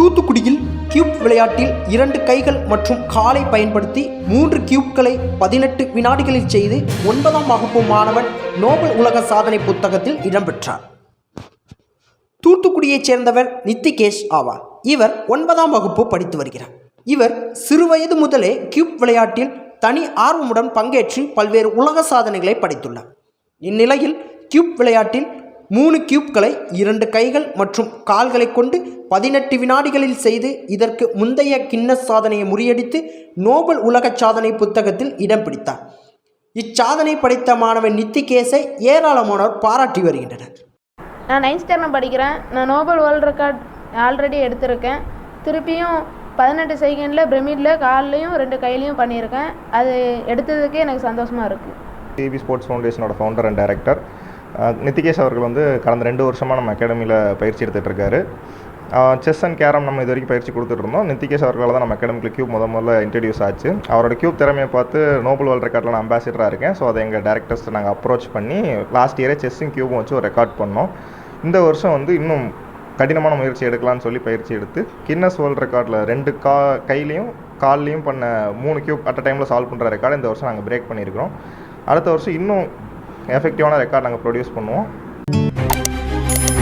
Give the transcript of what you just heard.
தூத்துக்குடியில் கியூப் விளையாட்டில் இரண்டு கைகள் மற்றும் காலை பயன்படுத்தி மூன்று கியூப்களை பதினெட்டு வினாடிகளில் செய்து ஒன்பதாம் வகுப்பு மாணவன் நோபல் உலக சாதனை புத்தகத்தில் இடம்பெற்றார். தூத்துக்குடியைச் சேர்ந்தவர் நித்திகேஷ் ஆவார். இவர் ஒன்பதாம் வகுப்பு படித்து வருகிறார். இவர் சிறுவயது முதலே கியூப் விளையாட்டில் தனி ஆர்வமுடன் பங்கேற்று பல்வேறு உலக சாதனைகளை படைத்துள்ளார். இந்நிலையில் கியூப் விளையாட்டில் மூணு கியூப்களை இரண்டு கைகள் மற்றும் கால்களை கொண்டு பதினெட்டு வினாடிகளில் செய்து இதற்கு முந்தைய கின்னஸ் சாதனையை முறியடித்து நோபல் உலக சாதனை புத்தகத்தில் இடம் பிடித்தார். இச்சாதனை படைத்த மாணவன் நித்திகேஷை ஏராளமானோர் பாராட்டி வருகின்றனர். நான் நைன்த் ஸ்டாண்டர்ட் படிக்கிறேன். நான் நோபல் வேர்ல்ட் ரெக்கார்ட் ஆல்ரெடி எடுத்திருக்கேன். திருப்பியும் பதினெட்டு செகண்டில் பிரமிடில் கால்லையும் ரெண்டு கையிலையும் பண்ணியிருக்கேன். அது எடுத்ததுக்கே எனக்கு சந்தோஷமாக இருக்குது டிவி ஸ்போர்ட்ஸ் ஃபவுண்டேஷனோட ஃபவுண்டர் அண்ட் டைரக்டர் நித்திகேஷ் அவர்கள் வந்து கடந்த ரெண்டு வருஷமாக நம்ம அகாடமியில் பயிற்சி எடுத்துகிட்டு இருக்காரு. செஸ் அண்ட் கேரம் நம்ம இது வரைக்கும் பயிற்சி கொடுத்துட்ருந்தோம் நித்திகேஷ் அவர்களால் தான் நம்ம அகாடமிக்கில் கியூப் முத முதல்ல இன்ட்ரடியூஸ் ஆச்சு. அவரோட கியூப் திறமையை பார்த்து நோபல் வேர்ல்ட் ரெக்கார்டில் நான் அம்பாசிடராக இருக்கேன். ஸோ அதை எங்கள் டேரக்டர்ஸ் நாங்கள் அப்ரோச் பண்ணி லாஸ்ட் இயரே செஸ்ஸும் கியூபும் வச்சு ஒரு ரெக்கார்ட் பண்ணோம். இந்த வருஷம் வந்து இன்னும் கடினமான முயற்சி எடுக்கலாம்னு சொல்லி பயிற்சி எடுத்து கின்னஸ் வேர்ல்ட் ரெக்கார்டில் ரெண்டு கா கையிலையும் கால்லையும் பண்ண மூணு கியூப் அட் டைமில் சால்வ் பண்ணுற ரெக்கார்டு இந்த வருஷம் நாங்கள் பிரேக் பண்ணியிருக்கிறோம். அடுத்த வருஷம் இன்னும் எஃபெக்டிவான ரெக்கார்ட் நாங்கள் ப்ரொடியூஸ் பண்ணுவோம்.